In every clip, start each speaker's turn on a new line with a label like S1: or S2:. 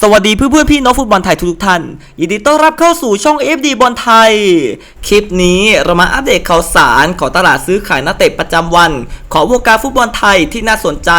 S1: สวัสดีเพื่อนเพื่อนๆพี่น้องฟุตบอลไทยทุกท่าน ยินดีต้อนรับเข้าสู่ช่อง FD บอลไทย คลิปนี้เรามาอัปเดตข่าวสารของตลาดซื้อขายนักเตะประจำวัน ของวงการฟุตบอลไทยที่น่าสนใจ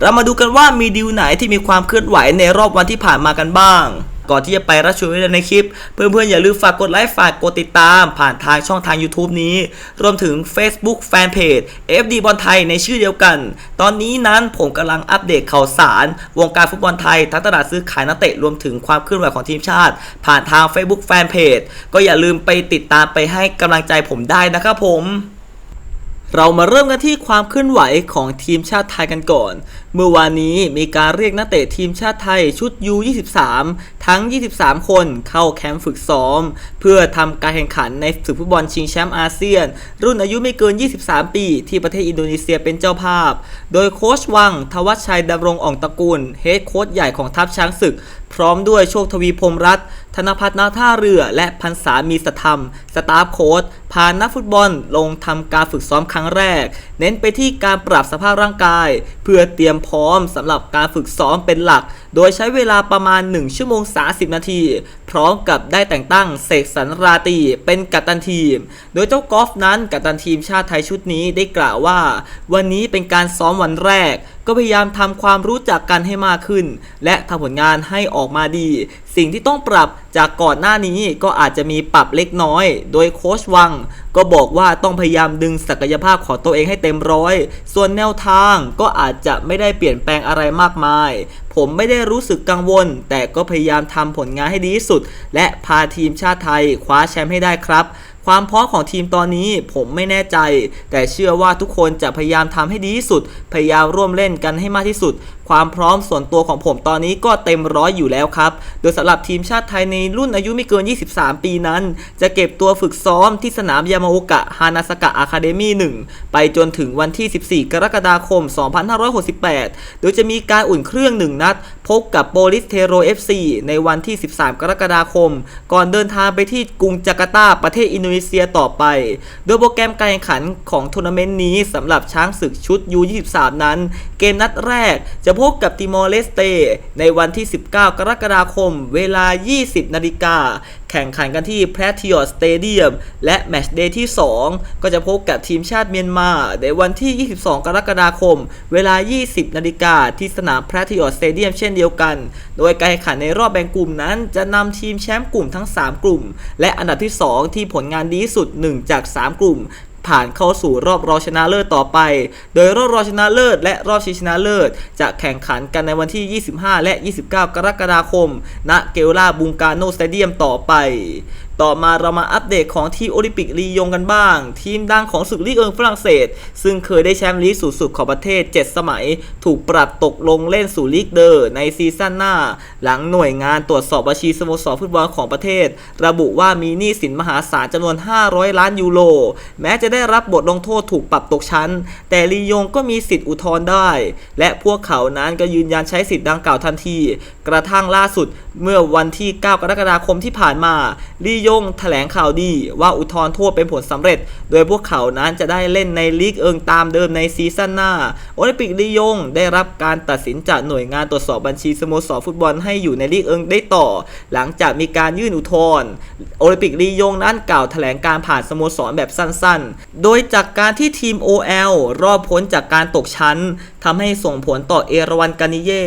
S1: เรามาดูกันว่ามีดีลไหนที่มีความเคลื่อนไหวในรอบวันที่ผ่านมากันบ้าง ก่อนที่จะไปรับชมวิดีโอในคลิป เพื่อนๆอย่าลืมฝากกดไลค์ฝากกดติดตาม ผ่านทางช่องทาง YouTube นี้ รวมถึง Facebook Fanpage FD บอลไทยในชื่อเดียวกัน ตอนนี้นั้นผมกำลังอัปเดตข่าวสาร วงการฟุตบอลไทยทั้งตลาดซื้อขายนักเตะรวมถึงความเคลื่อนไหวของทีมชาติ ผ่านทาง Facebook Fanpage ก็อย่าลืมไปติดตามไปให้กำลังใจผมได้นะครับผม เรามาเริ่มกันที่ความเคลื่อนไหวของทีมชาติไทยกันก่อน เมื่อวานนี้มีการเรียกนักเตะทีมชาติไทยชุด U23 ทั้ง 23 คนเข้าแคมป์ฝึกซ้อม เพื่อทำการแข่งขันในศึกฟุตบอลชิงแชมป์อาเซียน รุ่นอายุไม่เกิน 23 ปี ที่ประเทศอินโดนีเซียเป็นเจ้าภาพ โดยโค้ชวัง ทวัชชัยดำรงอ่องตระกูล เฮดโค้ชใหญ่ของทัพช้างศึกพร้อมด้วยโชคทวีพรมรัตน์ธนพัฒนาท่าเรือ และพันษามีสธรรม สตาฟโค้ดพานักฟุตบอลลงทำการฝึกซ้อมครั้งแรก เน้นไปที่การปรับสภาพร่างกาย เพื่อเตรียมพร้อมสำหรับการฝึกซ้อมเป็นหลักโดยใช้เวลาประมาณ 1 ชั่วโมง 30 นาที พร้อมกับได้แต่งตั้งเสกสรรราตีเป็นกัปตันทีม โดยเจ้ากอล์ฟนั้นกัปตันทีมชาติไทยชุดนี้ได้กล่าวว่า วันนี้เป็นการซ้อมวันแรก ก็พยายามทำความรู้จักกันให้มากขึ้น และทำผลงานให้ออกมาดี สิ่งที่ต้องปรับจากก่อนหน้านี้ก็อาจจะมีปรับเล็กน้อย โดยโค้ชวัง ก็บอกว่าต้องพยายามดึงศักยภาพของตัวเองให้เต็มร้อย ส่วนแนวทางก็อาจจะไม่ได้เปลี่ยนแปลงอะไรมากมาย ผมไม่ได้รู้สึกกังวล แต่ก็พยายามทำผลงานให้ดีที่สุด และพาทีมชาติไทยคว้าแชมป์ให้ได้ครับความพร้อมของทีมตอนนี้ผมไม่แน่ใจ แต่เชื่อว่าทุกคนจะพยายามทำให้ดีที่สุด พยายามร่วมเล่นกันให้มากที่สุด ความพร้อมส่วนตัวของผมตอนนี้ก็เต็มร้อยอยู่แล้วครับ โดยสำหรับทีมชาติไทยในรุ่นอายุไม่เกิน 23 ปีนั้น จะเก็บตัวฝึกซ้อมที่สนามยามาโอกะฮานาสกะอะคาเดมี่1ไปจนถึงวันที่ 14 กรกฎาคม 2568 โดยจะมีการอุ่นเครื่อง 1 นัด พบกับโปลิสเทโร FC ในวันที่ 13 กรกฎาคม ก่อนเดินทางไปที่กรุงจาการ์ตาประเทศอินโดนีเซียต่อไป โดยโปรแกรมการแข่งขันของทัวร์นาเมนต์นี้สำหรับช้างศึกชุด U23 นั้น เกมนัดแรกจะพบกับติมอร์เลสเตในวันที่ 19 กรกฎาคม เวลา 20 นาฬิกา แข่งขันกันที่แพทริอตสเตเดียม และแมตช์เดย์ที่ 2 ก็จะพบกับทีมชาติเมียนมา ในวันที่ 22 กรกฎาคม เวลา 20 นาฬิกา ที่สนามแพทริอตสเตเดียมเช่นเดียวกัน โดยการแข่งขันในรอบแบ่งกลุ่มนั้น จะนำทีมแชมป์กลุ่มทั้ง 3 กลุ่ม และอันดับที่ 2 ที่ผลงานดีที่สุด 1 จาก 3 กลุ่ม ผ่านเข้าสู่รอบรองชนะเลิศต่อไป โดยรอบรองชนะเลิศและรอบชิงชนะเลิศ จะแข่งขันกันในวันที่ 25 และ 29 กรกฎาคม ณ เกลลาบุงกาโนสเตเดียมต่อไป ต่อมาเรามาอัปเดตของทีมโอลิมปิกลียงกันบ้าง ทีมดังของศึกลีกเอิงฝรั่งเศส ซึ่งเคยได้แชมป์ลีกสูงสุดของประเทศ 7 สมัย ถูกปรับตกลงเล่นสู่ลีกเดอร์ในซีซั่นหน้า หลังหน่วยงานตรวจสอบบัญชีสโมสรฟุตบอลของประเทศ ระบุว่ามีหนี้สินมหาศาลจำนวน 500 ล้านยูโรแม้จะได้รับบทลงโทษถูกปรับตกชั้น แต่ลียงก็มีสิทธิ์อุทธรณ์ได้ และพวกเขานั้นก็ยืนยันใช้สิทธิ์ดังกล่าวทันที กระทั่งล่าสุดเมื่อวันที่ 9 กรกฎาคมที่ผ่านมาลียงแถลงข่าวดีว่าอุทธรณ์โทษเป็นผลสำเร็จ โดยพวกเขานั้นจะได้เล่นในลีกเอิงตามเดิมในซีซั่นหน้า โอลิมปิกลียงได้รับการตัดสินจากหน่วยงานตรวจสอบบัญชีสโมสรฟุตบอลให้อยู่ในลีกเอิงได้ต่อ หลังจากมีการยื่นอุทธรณ์โอลิมปิกลียงนั้นกล่าวแถลงการผ่านสโมสรแบบสั้นๆ โดยจากการที่ทีม OL รอบพ้นจากการตกชั้นทำให้ส่งผลต่อเอราวันกานิเย่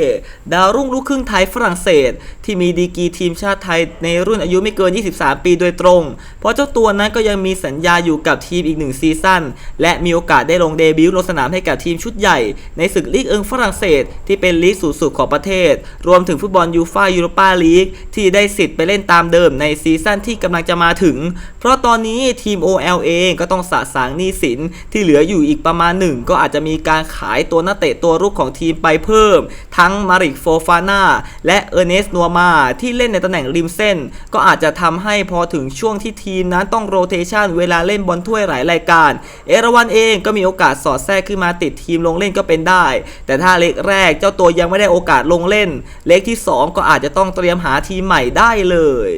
S1: ดาวรุ่งลูกครึ่งไทยฝรั่งเศส ที่มีดีกีทีมชาติไทยในรุ่นอายุไม่เกิน 23 ปีโดยตรง เพราะเจ้าตัวนั้นก็ยังมีสัญญาอยู่กับทีมอีกหนึ่งซีซั่นและมีโอกาสได้ลงเดบิวต์ลงสนามให้กับทีมชุดใหญ่ ในศึกลีกเอิงฝรั่งเศส ที่เป็นลีกสูงสุดของประเทศ รวมถึงฟุตบอลยูฟ่ายูโรปาลีกที่ได้สิทธิ์ไปเล่นตามเดิมในซีซั่นที่กำลังจะมาถึง เพราะตอนนี้ทีม OL เองก็ต้องสะสางหนี้สินที่เหลืออยู่อีกประมาณหนึ่งก็อาจจะมีการขายตัวนักเตะตัวรุกของทีมไปเพิ่ม ทั้งมาริกโฟฟาน่าและเออร์เนสนัวมาที่เล่นในตำแหน่งริมเส้น ก็อาจจะทำให้พอถึงช่วงที่ทีมนั้นต้องโรเทชันเวลาเล่นบอลถ้วยหลายรายการ เอราวันเองก็มีโอกาสสอดแทรกขึ้นมาติดทีมลงเล่นก็เป็นได้ แต่ถ้าเล็กแรกเจ้าตัวยังไม่ได้โอกาสลงเล่น เล็กที่ 2 ก็อาจจะต้องเตรียมหาทีมใหม่ได้เลย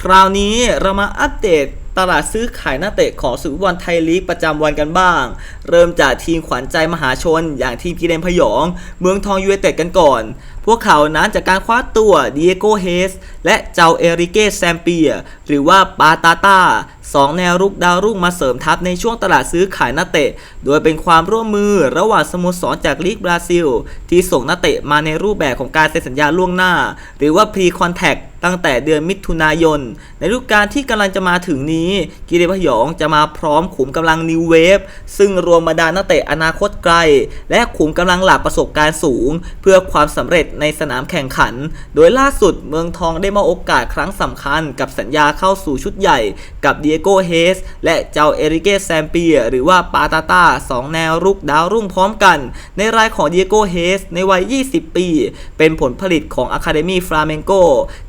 S1: คราวนี้เรามาอัปเดต ตลาดซื้อขายนักเตะของสุดฟุตบอลไทยลีกประจำวันกันบ้าง เริ่มจากทีมขวัญใจมหาชน อย่างทีมกีเดนพยอง เมืองทองยูไนเต็ดกันก่อน พวกเขานั้นจากการคว้าตัวดิเอโกเฮส และเจ้าเอริเกแซมเปีย หรือว่าปาตาตาสองแนวรุกดาวรุ่งมาเสริมทัพในช่วงตลาดซื้อขายนักเตะ โดยเป็นความร่วมมือระหว่างสโมสรจากลีกบราซิล ที่ส่งนักเตะมาในรูปแบบของการเซ็นสัญญาล่วงหน้า หรือว่า pre contract ตั้งแต่เดือนมิถุนายน ในฤดูกาลที่กำลังจะมาถึงนี้กีฬาพยองจะมาพร้อมขุมกำลังนิวเวฟซึ่งรวมบรรดานักเตะอนาคตไกล และขุมกำลังหลักประสบการณ์สูง เพื่อความสำเร็จในสนามแข่งขัน โดยล่าสุดเมืองทองได้มาโอกาสครั้งสำคัญ กับสัญญาเข้าสู่ชุดใหญ่ กับเดียโกเฮสและเจ้าเอริเกแซมเปียหรือว่าปาตาตาสองแนวรุกดาวรุ่งพร้อมกัน ในรายของเดียโกเฮสในวัย 20 ปี เป็นผลผลิตของอะคาเดมีฟลาเมงโก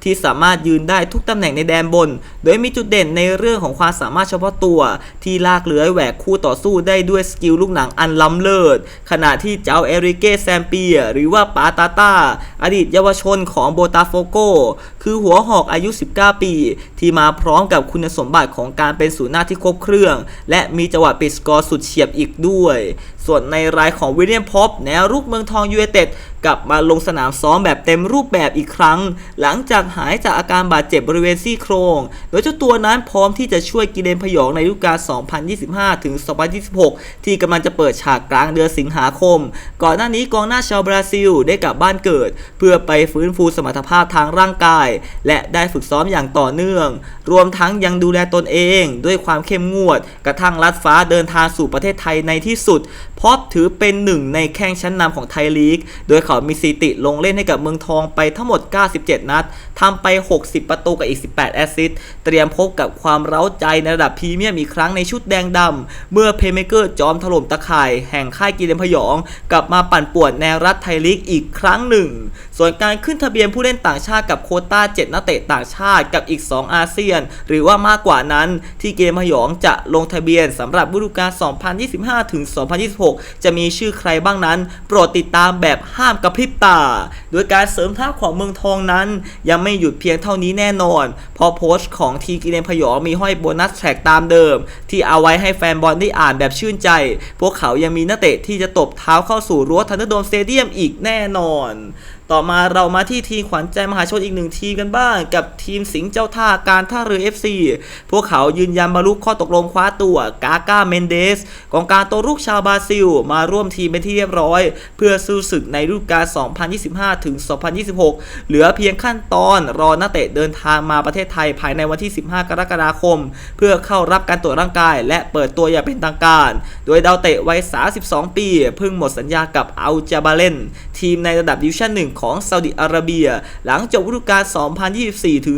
S1: ที่สามารถยืนได้ทุกตำแหน่งในแดนบน โดยมีจุดเด่นในเรื่องของความสามารถเฉพาะตัว ที่ลากเลื้อยแหวกคู่ต่อสู้ได้ด้วยสกิลลูกหนังอันล้ำเลิศ ขณะที่เจ้าเอริเกแซมเปีย หรือว่าปาตาตาอดีตเยาวชนของโบตาโฟโกคือหัวหอกอายุ 19 ปี ที่มาพร้อมกับคุณสมบัติของการเป็นศูนย์หน้าที่ครบเครื่อง และมีจังหวะปิดสกอร์สุดเฉียบอีกด้วย ส่วนในรายของวิลเลียมพอปแนวรุกเมืองทองยูไนเต็ด กลับมาลงสนามซ้อมแบบเต็มรูปแบบอีกครั้ง หลังจากหายจากอาการบาดเจ็บบริเวณซี่โครง โดยเจ้าตัวนั้นพร้อมที่จะช่วยกิเลนพยองในฤดูกาล 2025 ถึง 2026 ที่กำลังจะเปิดฉากกลางเดือนสิงหาคม ก่อนหน้านี้กองหน้าชาวบราซิลได้กลับบ้านเกิด เพื่อไปฟื้นฟูสมรรถภาพทางร่างกาย และได้ฝึกซ้อมอย่างต่อเนื่อง รวมทั้งยังดูแลตนเอง ด้วยความเข้มงวด กระทั่งลัดฟ้าเดินทางสู่ประเทศไทยในที่สุด เพอบถือเป็นหนึ่งในแข้งชั้นนำของไทยลีก โดยเขามีสถิติลงเล่นให้กับเมืองทองไปทั้งหมด 97 นัดทำไป 60 ประตูกับอีก 18 แอสซิสต์เตรียมพบกับความเร้าใจในระดับพรีเมียมอีกครั้งในชุดแดงดำเมื่อเพเมเกอร์จอมถล่มตะข่าย แห่งค่ายกีเลนพยอง กลับมาปั่นป่วนแนวรัฐไทยลีกอีกครั้งหนึ่งส่วนการขึ้นทะเบียนผู้เล่นต่างชาติกับโคต้า 7 นักเตะต่างชาติกับอีก 2 อาเซียน หรือว่ามากกว่านั้นที่เกมพยองจะลงทะเบียนสำหรับฤดูกาล 2025 ถึง 2026 จะมีชื่อใครบ้างนั้น โปรดติดตามแบบห้ามกระพริบตา โดยการเสริมทัพของเมืองทองนั้น ยังไม่หยุดเพียงเท่านี้แน่นอนเพราะโพสต์ของทีกีเนพยองมีห้อยโบนัสแทร็กตามเดิม ที่เอาไว้ให้แฟนบอลได้อ่านแบบชื่นใจ พวกเขายังมีนักเตะที่จะตบเท้าเข้าสู่รั้วทันเดอร์โดมสเตเดียมอีกแน่นอน ต่อมาเรามาที่ทีมขวัญใจมหาชนอีกหนึ่งทีมกันบ้างกับทีมสิงห์เจ้าท่าการท่าเรือ FC พวกเขายืนยันบรรลุข้อตกลงคว้าตัวกาก้าเมนเดสกองการตัวลูกชาวบราซิล มาร่วมทีมเป็นที่เรียบร้อย เพื่อสู้ศึกในฤดูกาล 2025 ถึง 2026 เหลือเพียงขั้นตอนรอนักเตะเดินทางมาประเทศไทยภายในวันที่ 15 กรกฎาคม เพื่อเข้ารับการตรวจร่างกาย และเปิดตัวอย่างเป็นทางการ โดยดาวเตะวัย 32 ปี เพิ่งหมดสัญญากับอัลจาบาเลนทีมในระดับดิวิชั่นหนึ่งของซาอุดิอาระเบีย หลังจบฤดูกาล 2024 ถึง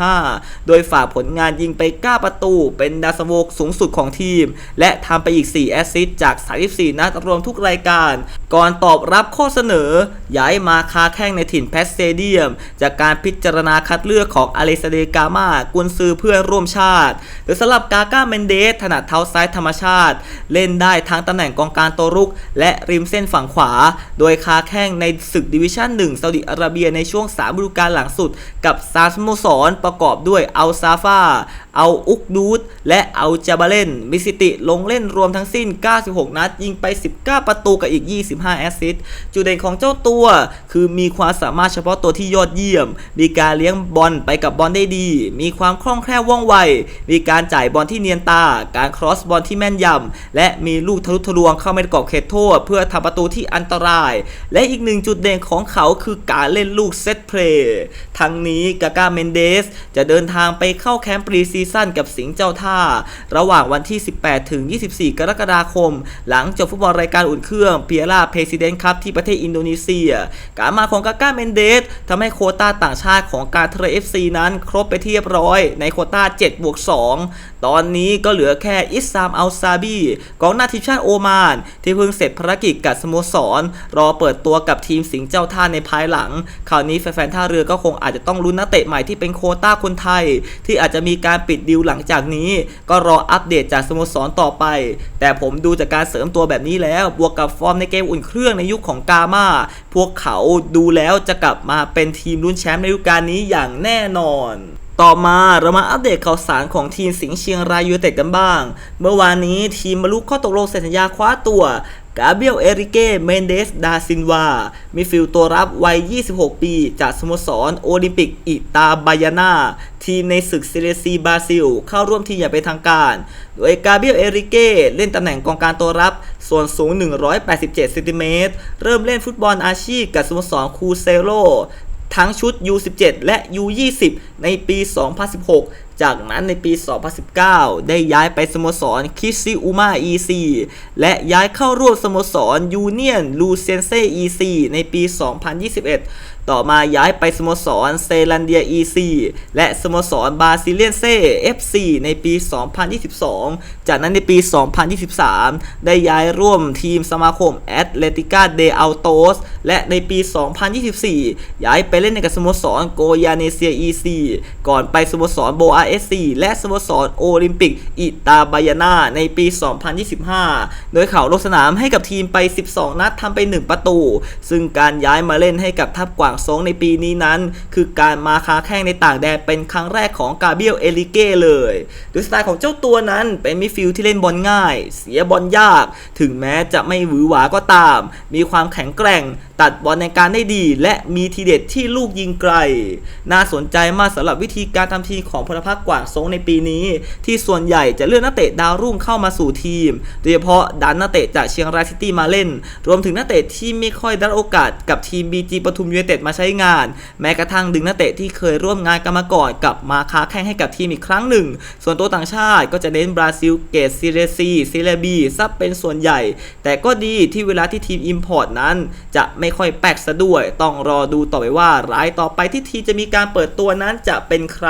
S1: 2025 โดยฝากผลงานยิงไป 9 ประตู เป็นดาวสโวกสูงสุดของทีม และทำไปอีก 4 แอสซิสต์จาก 34 นัดรวมทุกรายการ ก่อนตอบรับข้อเสนอ ย้ายมาคาแข้งในถิ่นแพสเตเดียม จากการพิจารณาคัดเลือกของอเลซเดกามากุนซือเพื่อนร่วมชาติโดยสำหรับกาก้าเมนเดสถนัดเท้าซ้ายธรรมชาติ เล่นได้ทั้งตำแหน่งกองกลางตัวรุก และริมเส้นฝั่งขวา โดยคาแข้งในศึกดิวิชั่นชั่น 1ซาอุดิอาระเบียในช่วง 3 ฤดูกาลหลังสุด กับซาสโมสรประกอบด้วยอัลซาฟาเอาอุกดูดและเอาจาบาเลนมิสิติลงเล่นรวมทั้งสิ้น 96 นัด ยิงไป 19 ประตูกับอีก 25 แอสซิสต์จุดเด่นของเจ้าตัว คือมีความสามารถเฉพาะตัวที่ยอดเยี่ยม มีการเลี้ยงบอลไปกับบอลได้ดี มีความคล่องแคล่วว่องไว มีการจ่ายบอลที่เนียนตา การครอสบอลที่แม่นยำ และมีลูกทะลุทะลวงเข้าในกรอบเขตโทษ เพื่อทำประตูที่อันตราย และอีกหนึ่งจุดเด่นของเขาคือการเล่นลูกเซตเพลย์ทั้งนี้กาก้าเมนเดสจะเดินทางไปเข้าแคมป์ปรีซีซั่นกับสิงห์เจ้าท่า ระหว่างวันที่ 18 ถึง 24 กรกฎาคม หลังจบฟุตบอลรายการอุ่นเครื่องเปียร่าเพรสิดเนนต์คัพที่ประเทศอินโดนีเซีย การมาของกาก้าเมนเดสทำให้โคต้าต่างชาติของการเทรเอฟซีนั้นครบไปที่เรียบร้อยในโคต้า7บวก2ตอนนี้ก็เหลือแค่อิสซามอัลซาบีกองหน้าทีมชาติโอมาน ที่เพิ่งเสร็จภารกิจกับสโมสร รอเปิดตัวกับทีมสิงห์เจ้าท่าในภายหลังคราวนี้แฟนๆท่าเรือก็คงอาจจะต้องลุ้นนักเตะใหม่ที่เป็นโคต้าคนไทย ที่อาจจะมีการปิดดีลหลังจากนี้ ก็รออัปเดตจากสโมสรต่อไป แต่ผมดูจากการเสริมตัวแบบนี้แล้วบวกกับฟอร์มในเกมอุ่นเครื่องในยุคของกามาพวกเขาดูแล้วจะกลับมาเป็นทีมลุ้นแชมป์ในฤดูกาลนี้อย่างแน่นอนต่อมาเรามาอัปเดตข่าวสารของทีมสิงห์เชียงรายยูไนเต็ดกันบ้าง เมื่อวานนี้ทีมบรรลุข้อตกลงเซ็นสัญญาคว้าตัว กาเบียลเอริเก้เมนเดสดาซินวามีฟิลตัวรับวัย 26 ปี จากสโมสรโอลิมปิกอิตาบายานาทีมในศึกเซเรซีบราซิล เข้าร่วมทีมอย่างเป็นทางการ โดยกาเบียลเอริเก้เล่นตำแหน่งกองกลารตัวรับ ส่วนสูง 187เซนติเมตรเริ่มเล่นฟุตบอลอาชีพกับสโมสรคูเซโร ทั้งชุด U17 และ U20 ในปี 2016 จากนั้นในปี 2019 ได้ย้ายไปสโมสรคิซิอุมา EC และย้ายเข้าร่วมสโมสรยูเนียนลูเซนเซ EC ในปี 2021 ต่อมาย้ายไปสโมสรเซลันเดีย EC และสโมสรบาซิเลียนเซ่ FC ในปี 2022 จากนั้นในปี 2023 ได้ย้ายร่วมทีมสมาคมแอตเลติกาเดอัลโตสและในปี 2024 ย้ายไปเล่นในกับสโมสรโกยาเนเซีย EC ก่อนไปสโมสรโบอา SC และสโมสรโอลิมปิกอิตาบายานาในปี 2025 โดยเขาลงสนามให้กับทีมไป 12 นัดทำไป 1 ประตู ซึ่งการย้ายมาเล่นให้กับทัพกวางซงในปีนี้นั้น คือการมาค้าแข้งในต่างแดนเป็นครั้งแรกของกาเบียลเอลิเก้เลยโดยสไตล์ของเจ้าตัวนั้นเป็นมิดฟิลด์ที่เล่นบอลง่าย เสียบอลยาก ถึงแม้จะไม่หวือหวาก็ตาม มีความแข็งแกร่ง ตัดบอลในการได้ดี และมีทีเด็ดที่ลูกยิงไกล น่าสนใจมากสำหรับวิธีการทำทีมของพลพรรคกวางซงในปีนี้ ที่ส่วนใหญ่จะเลือกนักเตะดาวรุ่งเข้ามาสู่ทีม โดยเฉพาะดันนักเตะจากเชียงรายซิตี้มาเล่น รวมถึงนักเตะที่ไม่ค่อยได้โอกาสกับทีม BG ปทุมยูไนเต็ดมาใช้งาน แม้กระทั่งดึงนักเตะที่เคยร่วมงานกันมาก่อนกลับมาค้าแข่งให้กับทีมอีกครั้งหนึ่ง ส่วนตัวต่างชาติก็จะเน้นบราซิลเกตซีเรซีซีเรบีซับเป็นส่วนใหญ่ แต่ก็ดีที่เวลาที่ทีมอิมพอร์ตนั้น จะไม่ค่อยแปลกซะด้วย ต้องรอดูต่อไปว่ารายต่อไปที่ทีจะมีการเปิดตัวนั้นจะเป็นใคร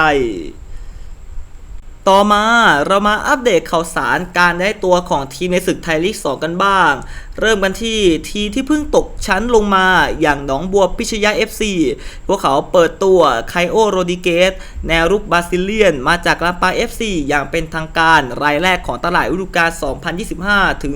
S1: ต่อมาเรามาอัปเดตข่าวสารการได้ตัวของทีมในศึกไทยลีก 2 กันบ้าง เริ่มกันที่ทีที่เพิ่งตกชั้นลงมาอย่างหนองบัวพิชยา FC พวกเขาเปิดตัวไคโอโรดิเกสแนวรุกบราซิเลียน มาจากลาปา FC อย่างเป็นทางการรายแรกของตลาดฤดูกาล2025 ถึง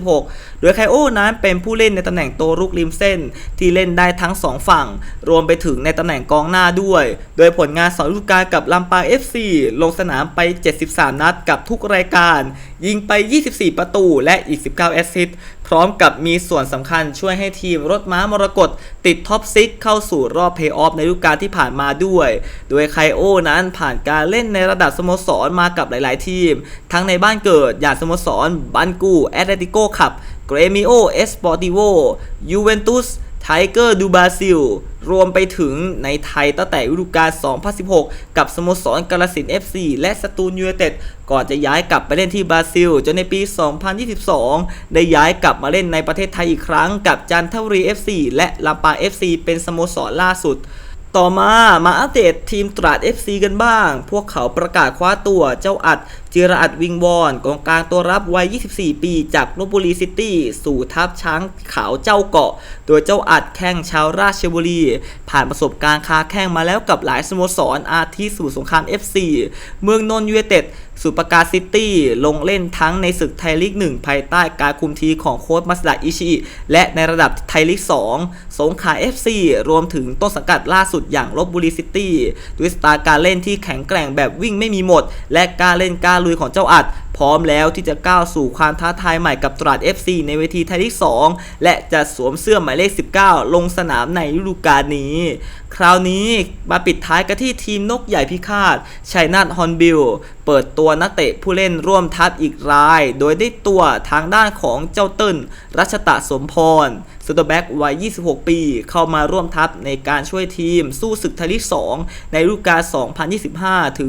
S1: 2026 โดยไคโอนั้นเป็นผู้เล่นในตำแหน่งตัวรุกริมเส้น ที่เล่นได้ทั้ง 2 ฝั่ง รวมไปถึงในตำแหน่งกองหน้าด้วย โดยผลงาน2ฤดูกาลกับลำปา FC ลงสนามไป 73 นัดกับทุกรายการ ยิงไป 24 ประตูและอีก 19 แอสซิสต์พร้อมกับมีส่วนสำคัญช่วยให้ทีมรถม้ามรกตติดท็อปซิกเข้าสู่รอบเพย์ออฟในฤดูกาลที่ผ่านมาด้วย โดยไคโอนั้นผ่านการเล่นในระดับสโมสรมากับหลาย ๆ ทีม ทั้งในบ้านเกิดอย่างสโมสรบันกูแอตเลติโกขับเกรมิโอเอสปอร์ติโวยูเวนตุส ไทเกอร์ดูบาซิล รวมไปถึงในไทยตั้งแต่ฤดูกาล 2016 กับสโมสรกาลสิน FC และสตูลยูไนเต็ด ก่อนจะย้ายกลับไปเล่นที่บราซิล จนในปี 2022 ได้ย้ายกลับมาเล่นในประเทศไทยอีกครั้ง กับจันทบุรี FC และลำปา FC เป็นสโมสรล่าสุด ต่อมามาอัปเดตทีมตราด FC กันบ้าง พวกเขาประกาศคว้าตัวเจ้าอัดจิรอัดวิงวอนกองกลางตัวรับวัย 24 ปีจากลบบุรีซิตี้สู่ทัพช้างขาวเจ้าเกาะ โดยเจ้าอัดแข้งชาวราชบุรี ผ่านประสบการณ์ค้าแข้งมาแล้วกับหลายสโมสรอาทิสู่สงคราม FC เมืองนนท์ยูเอเต็ด สุปการซิตี้ลงเล่นทั้งในศึกไทยลีก 1 ภายใต้การคุมทีของโค้ชมัสดาอิชิและในระดับไทยลีก 2 สงขลา FC รวมถึงต้นสังกัดล่าสุดอย่างลบบุรีซิตี้ด้วยสไตล์การเล่นที่แข็งแกร่งแบบวิ่งไม่มีหมด และการเล่นการลุยของเจ้าอัด พร้อมแล้วที่จะก้าวสู่ความท้าทายใหม่กับตราด FC ในเวทีไทยลีก2และจะสวมเสื้อหมายเลข 19 ลงสนามในฤดูกาลนี้ คราวนี้มาปิดท้ายกันที่ทีมนกใหญ่พิฆาตชัยนาทฮอนบิลเปิดตัวนักเตะผู้เล่นร่วมทัพอีกราย โดยได้ตัวทางด้านของเจ้าเติ้ลรัชตะสมพร ซูเปอร์แบ็กวัย 26 ปี เข้ามาร่วมทัพในการช่วยทีม สู้ศึกไทยลีก 2 ในฤดูกาล 2025 ถึง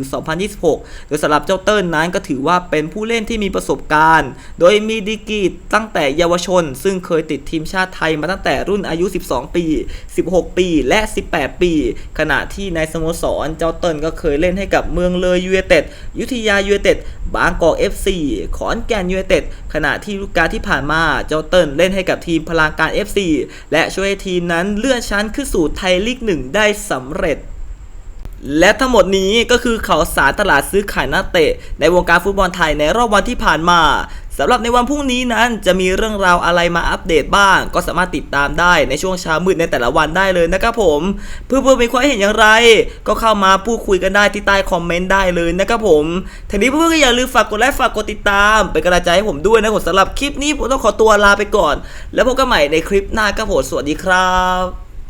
S1: 2026 โดยสำหรับเจ้าเติ้ลนั้นก็ถือว่าเป็นผู้เล่นที่มีประสบการณ์ โดยมีดีกรีตั้งแต่เยาวชน ซึ่งเคยติดทีมชาติไทยมาตั้งแต่รุ่นอายุ 12 ปี 16 ปี และ 18 ปี ขณะที่ในสโมสรเจ้าเติ้ลก็เคยเล่นให้กับเมืองเลยยูไนเต็ด ยุทธยายูไนเต็ด บางกอก FC ขอนแก่นยูไนเต็ด ขณะที่ฤดูกาลที่ผ่านมา เจ้าเติ้ลเล่นให้กับทีมพลังการ FC และช่วยทีมนั้นเลื่อนชั้นขึ้นสู่ไทยลีกหนึ่งได้สำเร็จและทั้งหมดนี้ก็คือข่าวสารตลาดซื้อขายนักเตะในวงการฟุตบอลไทยในรอบวันที่ผ่านมา สำหรับในวันพรุ่งนี้นั้นจะมีเรื่องราวอะไรมาอัปเดตบ้าง ก็สามารถติดตามได้ในช่วงเช้ามืดในแต่ละวันได้เลยนะครับผมเพื่อนๆมีความเห็นอย่างไร ก็เข้ามาพูดคุยกันได้ที่ใต้คอมเมนต์ได้เลยนะครับผมทีนี้เพื่อนๆก็อย่าลืมฝากกดไลค์ฝากกดติดตามเป็นกำลังใจให้ผมด้วยนะผมสำหรับคลิปนี้ผมต้องขอตัวลาไปก่อน แล้วพบกันใหม่ในคลิปหน้าครับผมสวัสดีครับ